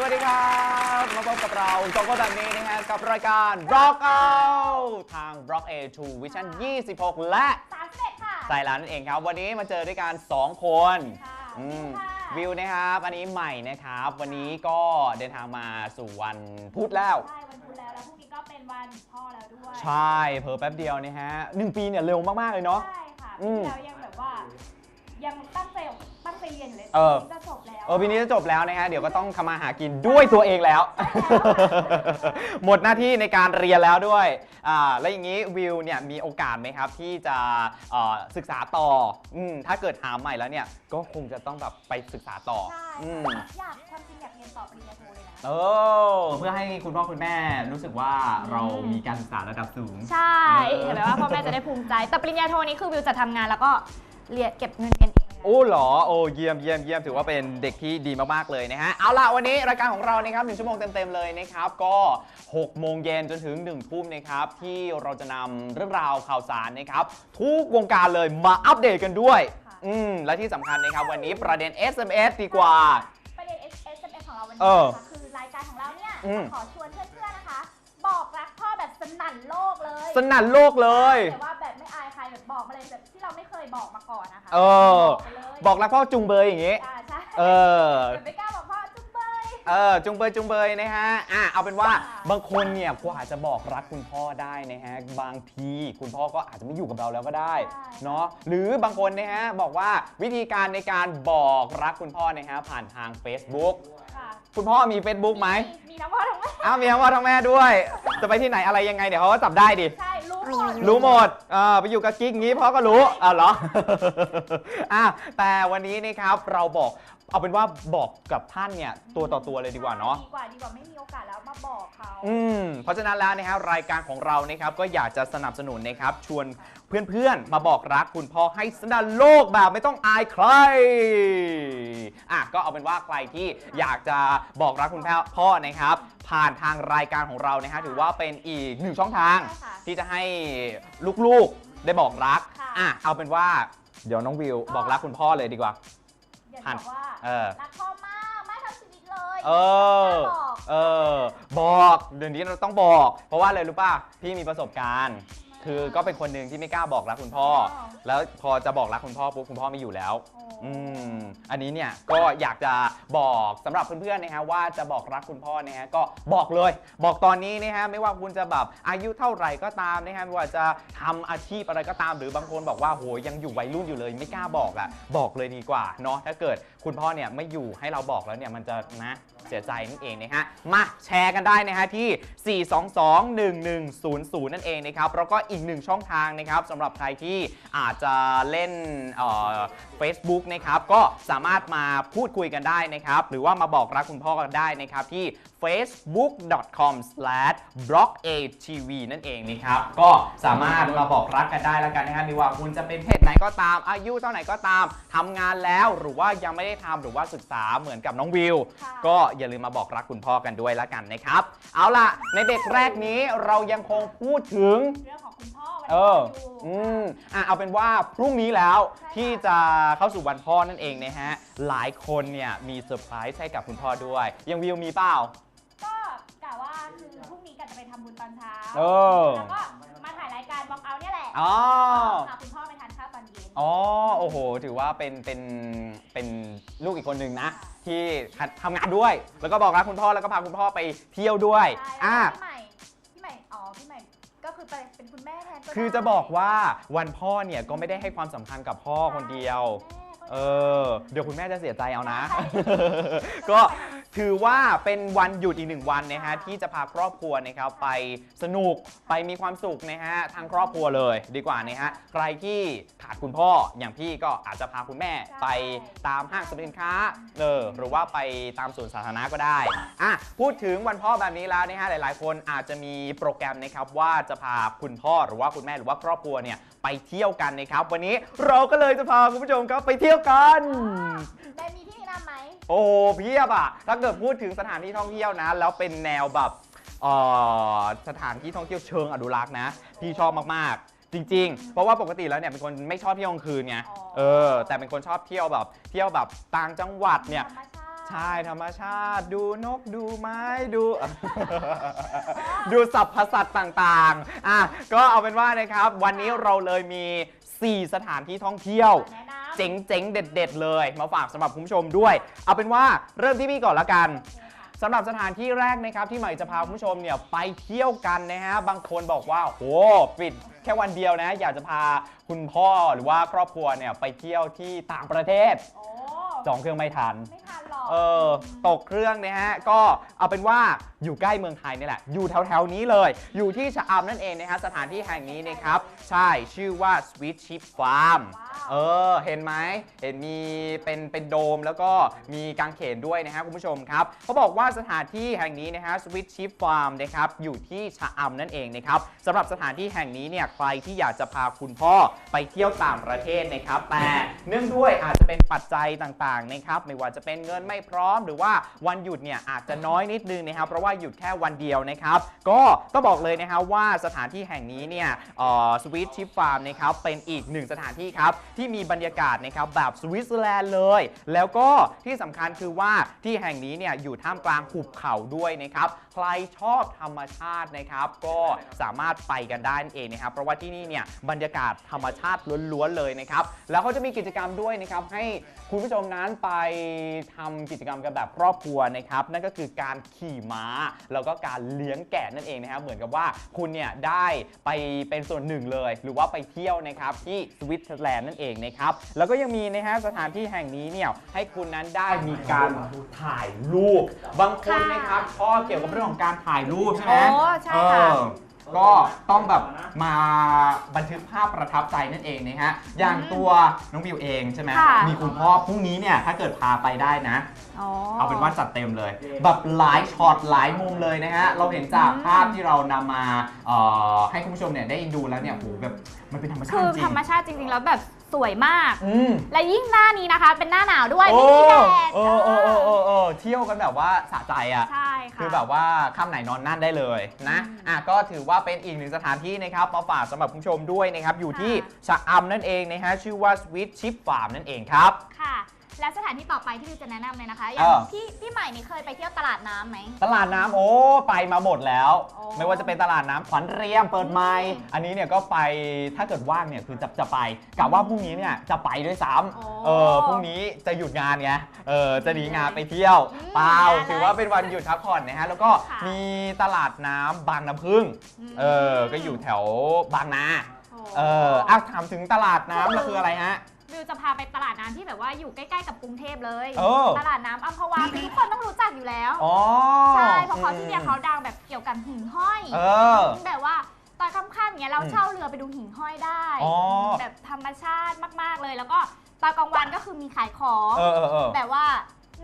สวัสดีครับ มาพบกับเราสองคนแบบนี้นะฮะกับรายการ Rock Out ทาง Rock A 2 Vision 26 และสามสิบค่ะสายร้านนั่นเองครับ วันนี้มาเจอด้วยกัน 2 คนค่ะอืมค่ะวิวนะครับ อันนี้ใหม่นะครับ วันนี้ก็เดินทางมาสู่วันพุธแล้ว ใช่ วันพุธแล้ว แล้วพรุ่งนี้ก็เป็นวันพ่อแล้วด้วย ใช่เพอแป๊บเดียวนะฮะหนึ่งปีเนี่ยเร็วมาก ๆ เลยเนาะ ใช่ค่ะอืปีม ที่แล้วยังแบบว่า ยังตั้งใจตั้งใจเรียนอยู่เลยเออปีนี้จะจบแล้ว เออปีนี้จะจบแล้วนะฮะเดี๋ยวก็ต้องทำมาหากินด้วยตัวเองแล้ว หมดหน้าที่ในการเรียนแล้วด้วยอ่าแล้วอย่างนี้วิวเนี่ยมีโอกาสไหมครับที่จะเอ่อศึกษาต่ออืมถ้าเกิดหาใหม่แล้วเนี่ยก็คงจะต้องแบบไปศึกษาต่อใช่อืมค่ะอยากความจริงอยากเรียนต่อปริญญาโทเลยนะ เออเพื่อให้คุณพ่อคุณแม่รู้สึกว่าเรามีการศึกษาระดับสูง ใช่เออเห็นไหมว่าพ่อแม่จะได้ภูมิใจ แต่ปริญญาโทนี้คือวิวจะทำงานแล้วก็เรียนเก็บเงินเรียนเองเลยนะ โอ้เหรอ โอ้เยี่ยมเยี่ยมเยี่ยมถือว่าเป็นเด็กที่ดีมากๆเลยนะฮะ เอาล่ะ วันนี้รายการของเรานะครับหนึ่งชั่วโมงเต็มๆเลยนะครับ ก็ 6 โมงเย็นจนถึง 1 ทุ่มนะครับ ที่เราจะนำเรื่องราวข่าวสารนะครับ ทุกวงการเลยมาอัปเดตกันด้วย ค่ะ อืม และที่สำคัญนะครับ วันนี้ประเด็น SMS ดีกว่า ประเด็น SMS ของเราวันเอนี้อนะคะคือรายการของเราเนี่ยอืม ขอชวนเพื่อนๆนะคะ บอกรักพ่อแบบสนั่นโลกเลยสนั่นโลกเลย แต่ว่า บอกมาก่อนนะคะเออไปเลยบอกรักพ่อจุงเบยอย่างงี้ อ่าใช่เออแบบไม่กล้าบอกพ่อจุ๊บเบย เออจุงเบยจุงเบยนะฮะอะเอาเป็นว่าค่ะบางคนเนี่ยกว่าจะบอกรักคุณพ่อได้นะฮะบางทีคุณพ่อก็อาจจะไม่อยู่กับเราแล้วก็ได้เนาะหรือบางคนนะฮะบอกว่าวิธีการในการบอกรักคุณพ่อนะฮะผ่านทาง Facebook ค่ะคุณพ่อมี Facebook ไหมมีมีน้ำพ่อทั้งแม่อ้าวมีทั้งพ่อทั้งแม่ด้วย จะไปที่ไหนอะไรยังไงเดี๋ยวเขาก็จับได้ดิ ใช่ รู้หมดรู้หมดเออไปอยู่กับกิ๊กงี้พ่อก็รู้อ้าวเหรอ อะแต่วันนี้นะครับเราบอก เอาเป็นว่าบอกกับท่านเนี่ยตัวต่อตัวเลยดีกว่าเนาะ ดีกว่าดีกว่าไม่มีโอกาสแล้วมาบอกเขาอืมเพราะฉะนั้นแล้วนะครับรายการของเรานะครับก็อยากจะสนับสนุนนะครับชวนเพื่อนๆ มาบอกรักคุณพ่อให้สนั่นโลกแบบไม่ต้องอายใครอะก็เอาเป็นว่าใครที่อยากจะบอกรักคุณพ่อพ่อนะครับ ผ่านทางรายการของเรานะฮะถือว่าเป็นอีกหนึ่งช่องทาง ใช่ค่ะที่จะให้ลูกๆได้บอกรักค่ะ อะเอาเป็นว่าเดี๋ยวน้องวิวบอกรักคุณพ่อเลยดีกว่า อยากจะบอกว่าเออ รักพ่อมากไม่ทั้งชีวิตเลยเออไม่กล้าบอกเออ บอกเดี๋ยวนี้เราต้องบอก เพราะว่าอะไรรู้ป่ะ พี่มีประสบการณ์ คือก็เป็นคนหนึ่งที่ไม่กล้าบอกรักคุณพ่ออ๋อแล้วพอจะบอกรักคุณพ่อปุ๊บคุณพ่อไม่อยู่แล้ว โอ้ อืมอันนี้เนี่ยก็อยากจะบอกสำหรับเพื่อนๆนะฮะว่าจะบอกรักคุณพ่อนะฮะก็บอกเลย บอกตอนนี้นะฮะไม่ว่าคุณจะแบบอายุเท่าไหร่ก็ตามนะฮะไม่ว่าจะทำอาชีพอะไรก็ตาม หรือบางคนบอกว่าโหยังอยู่วัยรุ่นอยู่เลย ไม่กล้าบอกอะบอกเลยดีกว่าเนาะถ้าเกิดคุณพ่อเนี่ยไม่อยู่ให้เราบอกแล้วเนี่ยมันจะนะ เสียใจนั่นเองนะฮะ มาแชร์กันได้นะฮะที่ 4221100 นั่นเองนะครับ แล้วก็อีกหนึ่งช่องทางนะครับสำหรับใครที่อาจจะเล่นเอ่อ Facebook นะครับก็สามารถมาพูดคุยกันได้นะครับ หรือว่ามาบอกรักคุณพ่อกันได้นะครับที่ facebook.com/blockatv นั่นเองนะครับ ก็สามารถมาบอกรักกันได้แล้วกันนะครับไม่ว่าคุณจะเป็นเพศไหนก็ตาม อายุเท่าไหร่ก็ตามทำงานแล้วหรือว่ายังไม่ได้ทำหรือว่าศึกษาเหมือนกับน้องวิวค่ะก็อย่าลืมมาบอกรักคุณพ่อกันด้วยแล้วกันนะครับ เอาล่ะ ในเบรกแรกนี้เรายังคงพูดถึง เรื่องของคุณพ่อวันเออ อยู่ อืม อะ เอาเป็นว่าพรุ่งนี้แล้วใช่ค่ะ ที่จะเข้าสู่วันพ่อนั่นเองนะฮะ หลายคนเนี่ยมีเซอร์ไพรส์ให้กับคุณพ่อด้วย ยังวิวมีเปล่า ก็กะว่าคือพรุ่งนี้กะจะไปทำบุญตอนเช้าเออ แล้วก็มาถ่ายรายการบอกเอาเนี่ยแหละอ๋อ พาคุณพ่อไปทานข้าวตอนเย็น อ๋อ โอ้โห ถือว่าเป็นเป็น เป็นลูกอีกคนหนึ่งนะ ที่ทำงานด้วย แล้วก็บอกรักคุณพ่อแล้วก็พาคุณพ่อไปเที่ยวด้วย ใช่อะพี่ใหม่พี่ใหม่อ๋อพี่ใหม่ก็คือไปเป็นคุณแม่แทนก็ได้คือจะบอกว่าวันพ่อเนี่ยก็ไม่ได้ให้ความสำคัญกับพ่อคนเดียวแม่ก็ เออ เดี๋ยวคุณแม่จะเสียใจเอานะใช่ก็ถือว่าเป็นวันหยุดอีกหนึ่งวันนะฮะที่จะพาครอบครัวนะครับไปสนุกไปมีความสุขนะฮะทั้งครอบครัวเลยดีกว่านะฮะใครที่ขาดคุณพ่ออย่างพี่ก็อาจจะพาคุณแม่ไปตามห้างสรรพสินค้าเออหรือว่าไปตามสวนสาธารณะก็ได้อะพูดถึงวันพ่อแบบนี้แล้วนะฮะหลาย ๆ คนอาจจะมีโปรแกรมนะครับว่าจะพาคุณพ่อหรือว่าคุณแม่หรือว่าครอบครัวเนี่ย ไปเที่ยวกันนะครับ วันนี้เราก็เลยจะพาคุณผู้ชมครับไปเที่ยวกัน ได้มีที่แนะนำไหม โอ้โหเพียบอะถ้าเกิดพูดถึงสถานที่ท่องเที่ยวนะ แล้วเป็นแนวแบบเอ่อสถานที่ท่องเที่ยวเชิงอนุรักษ์นะ พี่ชอบมากๆ จริง ๆ เพราะว่าปกติแล้วเนี่ยเป็นคนไม่ชอบเที่ยวกลางคืนไง อ๋อ เออ แต่เป็นคนชอบเที่ยวแบบ เที่ยวแบบต่างจังหวัดเนี่ย ธรรมชาติ ใช่ธรรมชาติดูนกดูไม้ดู ดูสัพพสัตว์ต่างๆ อะก็เอาเป็นว่านะครับ วันนี้เราเลยมี 4 สถานที่ท่องเที่ยว แนะนำเจ๋งๆ เด็ด ๆ เลย มาฝากสำหรับคุณผู้ชมด้วย เอาเป็นว่าเริ่มที่พี่ก่อนละกันสำหรับสถานที่แรกนะครับที่ใหม่จะพาคุณผู้ชมเนี่ยไปเที่ยวกันนะฮะบางคนบอกว่าโหปิดแค่วันเดียวนะ อยากจะพาคุณพ่อหรือว่าครอบครัวเนี่ยไปเที่ยวที่ต่างประเทศ โอ้จองเครื่องไม่ทัน ไม่ทันหรอก เออตกเครื่องนะฮะก็เอาเป็นว่าอยู่ใกล้เมืองไทยนี่แหละ อยู่แถวๆนี้เลย อยู่ที่ชะอำนั่นเองนะฮะสถานที่แห่งนี้นะครับใช่ชื่อว่า Sweet Chip Farm เออเห็นไหมเห็นมีเป็นเป็นโดมแล้วก็มีกางเขนด้วยนะฮะคุณผู้ชมครับเขาบอกว่าสถานที่แห่งนี้นะฮะ Sweet Chip Farm นะครับอยู่ที่ชะอำนั่นเองนะครับสำหรับสถานที่แห่งนี้เนี่ยใครที่อยากจะพาคุณพ่อไปเที่ยวต่างประเทศนะครับแต่เนื่องด้วยอาจจะเป็นปัจจัยต่างๆนะครับไม่ว่าจะเป็นเงินไม่พร้อมหรือว่าวันหยุดเนี่ยอาจจะน้อยนิดนึงนะครับเพราะว่าหยุดแค่วันเดียวนะครับก็ต้องบอกเลยนะครับว่าสถานที่แห่งนี้เนี่ยสวีทชิฟฟาร์มนะครับเป็นอีกหนึ่งสถานที่ครับที่มีบรรยากาศนะครับแบบสวิตเซอร์แลนด์เลย แล้วก็ที่สำคัญคือว่าที่แห่งนี้เนี่ยอยู่ท่ามกลางหุบเขาด้วยนะครับใครชอบธรรมชาตินะครับก็สามารถไปกันได้เองนะครับเพราะว่าที่นี่เนี่ยบรรยากาศธรรมชาติล้วนๆเลยนะครับแล้วเขาจะมีกิจกรรมด้วยนะครับให้คุณผู้ชมนั้นไปทำกิจกรรมกันแบบครอบครัวนะครับนั่นก็คือการขี่ม้า แล้วก็การเลี้ยงแกะนั่นเองนะครับเหมือนกับว่าคุณเนี่ยได้ไปเป็นส่วนหนึ่งเลย หรือว่าไปเที่ยวนะครับที่สวิตเซอร์แลนด์นั่นเองนะครับแล้วก็ยังมีนะฮะสถานที่แห่งนี้เนี่ยให้คุณนั้นได้มีการถ่ายรูปบางคนนะครับชอบเกี่ยวกับเรื่องของการถ่ายรูปใช่ไหมโอ้ใช่ค่ะเออ ก็ต้องแบบมาบันทึกภาพประทับใจนั่นเองนะฮะอย่างตัวน้องบิวเองใช่ไหมค่ะ มีคุณพ่อพรุ่งนี้เนี่ยถ้าเกิดพาไปได้นะ อ๋อ เอาเป็นว่าจัดเต็มเลย แบบหลายช็อตหลายมุมเลยนะฮะ เราเห็นจากภาพที่เรานำมาเอ่อให้คุณผู้ชมเนี่ยได้ดูแล้วเนี่ยโหแบบมันเป็นธรรมชาคืติอจริงธรรมชาติจริงๆ แล้วแบบสวยมาก อืม และยิ่งหน้านี้นะคะ เป็นหน้าหนาวด้วยโอ้ไม่มีแดดเออเออเออเออ เออเที่ยวกันแบบว่าสะใจอะ ใช่ค่ะ คือแบบว่าค่ำไหนนอนนั่นได้เลยนะอืมอะก็ถือว่าเป็นอีกหนึ่งสถานที่นะครับมาฝากสำหรับคุณผู้ชมด้วยนะครับ อยู่ที่ค่ะชะอำนั่นเองนะฮะชื่อว่า Sweet Chip Farm นั่นเองครับ ค่ะ และสถานที่ต่อไปที่วิวจะแนะนำเลยนะคะอย่าเองอพี่พี่ใหม่นี่เคยไปเที่ยวตลาดน้ำไหม ตลาดน้ำโอ้ไปมาหมดแล้ว โอ้ไม่ว่าจะเป็นตลาดน้ำขวัญเรียมเปิดไม้อืมอันนี้เนี่ยก็ไปถ้าเกิดว่างเนี่ยคือจะจะไปกะว่าพรุ่งนี้เนี่ยจะไปด้วยซ้โอ้ำเออพรุ่งนี้จะหยุดงานไงเออจะหนีงานไปเที่ยวอืมเปล่าได้ถือว่าเป็นวันหยุดพักผ่อนนะฮะแล้วก็ค่ะ มีตลาดน้ำบางน้ำพึ่งมเออก็อยู่แถวบางนาโอ้เอออะถามถึงตลาดน้ำแล้วคืออะไรฮะวิว จะพาไปตลาดน้ำที่แบบว่าอยู่ใกล้ๆกับกรุงเทพเลย เออ ตลาดน้ำอัมพวาทุกคนต้องรู้จักอยู่แล้ว อ๋อใช่เพราะเขาที่เนี่ยเขาดังแบบเกี่ยวกับหิ่งห้อยเออ แบบว่าตอนค่ำๆเนี้ยเราอืมเช่าเรือไปดูหิ่งห้อยได้อ๋อแบบธรรมชาติมากๆเลย แล้วก็ตอนกลางวันก็คือมีขายของ เออเออเออ แบบว่า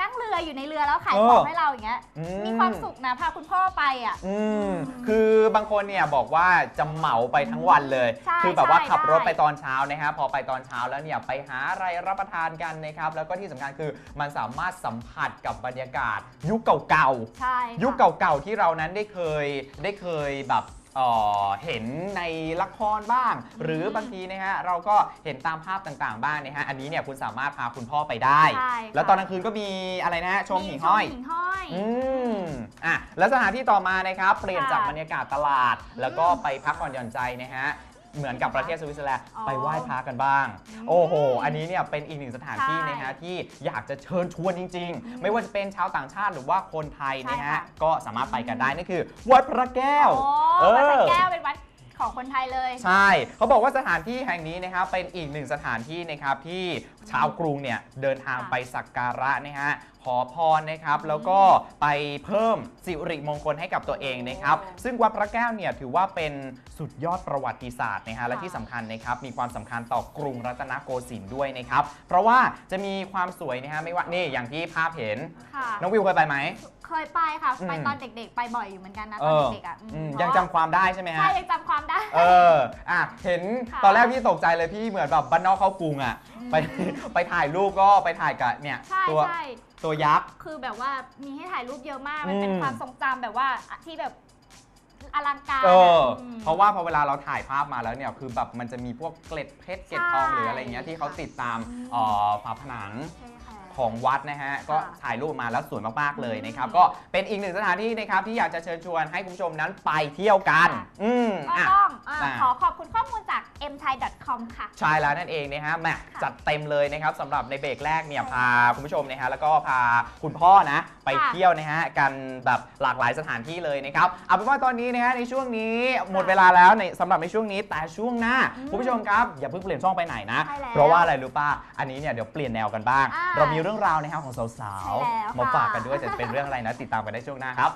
นั่งเรืออยู่ในเรือแล้วขายเออของให้เราอย่างเงี้ยอืมีความสุขนะพาคุณพ่อไปอะ อืมคือบางคนเนี่ยบอกว่าจะเหมาไปทั้งวันเลย ใช่คือแบบว่าใช่ขับรถได้ ไปตอนเช้านะครับพอไปตอนเช้าแล้วเนี่ยไปหาอะไรรับประทานกันนะครับแล้วก็ที่สำคัญคือมันสามารถสัมผัสกับบรรยากาศ ยุคเก่าๆใช่ค่ะยุคเก่าๆที่เรานั้นได้เคยได้เคยแบบ เอ่อเห็นในละครบ้าง หรือบางทีนะฮะเราก็เห็นตามภาพต่างๆ บ้างนะฮะอันนี้เนี่ยคุณสามารถพาคุณพ่อไปได้ ใช่ค่ะ แล้วตอนกลางคืนก็มีอะไรนะฮะชมหิ่งห้อย มีชมหิ่งห้อย อืมอะแล้วสถานที่ต่อมานะครับ เปลี่ยนค่ะจากบรรยากาศตลาดอืมแล้วก็ไปพักผ่อนหย่อนใจนะฮะ เหมือนกับประเทศสวิตเซอร์แลนด์อ๋อไปไหว้พระกันบ้างอืมโอ้โห อันนี้เนี่ยเป็นอีกหนึ่งสถานที่ใช่นะฮะที่อยากจะเชิญชวนจริงอืมๆไม่ว่าจะเป็นชาวต่างชาติหรือว่าคนไทยนะใช่ฮะค่ะ ก็สามารถไปกันได้นั่นคือวัดพระแก้ว โอ้เออวัดพระแก้วเป็นวัดของคนไทยเลย ใช่ เขาบอกว่าสถานที่แห่งนี้นะครับเป็นอีกหนึ่งสถานที่นะครับที่ชาวกรุงเนี่ยเดินทางค่ะไปสักการะนะฮะ ขอพรนะครับ แล้วก็ไปเพิ่มสิริมงคลให้กับตัวเองนะครับ ซึ่งวัดพระแก้วเนี่ยถือว่าเป็นสุดยอดประวัติศาสตร์นะฮะและที่สำคัญนะครับมีความสำคัญต่อกรุงรัตนโกสินทร์ด้วยนะครับ เพราะว่าจะมีความสวยนะฮะไม่ว่านี่อย่างที่ภาพเห็น ค่ะ น้องวิวเคยไปไหม เคยไปค่ะอืมไปตอนเด็กๆ ไปบ่อยอยู่เหมือนกันนะเอตอนอเด็กๆอะอืมเพยังราะจำความได้ใช่ไหมใช่ฮะ ยังจำความได้ เออ อะ เห็นค่ะตอนแรกพี่ตกใจเลยพี่เหมือนแบบบ้านนอกเข้ากรุงอะ ไป ไปถ่ายรูปก็ไปถ่ายกับเนี่ย ใช่ตัว ใช่ ตัวยักษ์ คือแบบว่ามีให้ถ่ายรูปเยอะมาก มันเป็นอืม ความทรงจำแบบว่าที่แบบอลังการเอออะม เพราะว่าพอเวลาเราถ่ายภาพมาแล้วเนี่ยคือแบบมันจะมีพวกเกล็ดเพชรเกล็ดทองใช่หรืออะไรเงี้ยที่เขาติดตามอืม เอ่อฝาผนัง ใช่ค่ะ ของวัดนะฮะก็ถ่ายรูปมาแล้วสวยมากๆเลยนะครับ ก็เป็นอีกหนึ่งสถานที่นะครับที่อยากจะเชิญชวนให้คุณผู้ชมนั้นไปเที่ยวกัน อืมก็อะต้องอ่าอ่าขอขอบคุณข้อมูลจาก mthai.com ค่ะ ใช่แล้วนั่นเองนะฮะแหมค่ะจัดเต็มเลยนะครับสำหรับในเบรกแรกเนี่ยใช่พาคุณผู้ชมนะฮะแล้วก็พาคุณพ่อนะ ไปค่ะเที่ยวนะฮะกันแบบหลากหลายสถานที่เลยนะครับเอาเป็นว่าตอนนี้นะฮะในช่วงนี้หมดเวลาแล้วในสำหรับในช่วงนี้แต่ช่วงหน้าอืมคุณผู้ชมครับอย่าเพิ่งเปลี่ยนช่องไปไหนนะใช่แล้วเพราะว่าอะไรรู้ป่ะอันนี้เนี่ยเดี๋ยวเปลี่ยนแนวกันบ้างอ่าเรามีเรื่องราวนะครับของสาวใช่แล้วๆมาค่ะฝากกันด้วยจะเป็นเรื่องอะไรนะ ติดตามกันได้ช่วงหน้าครับ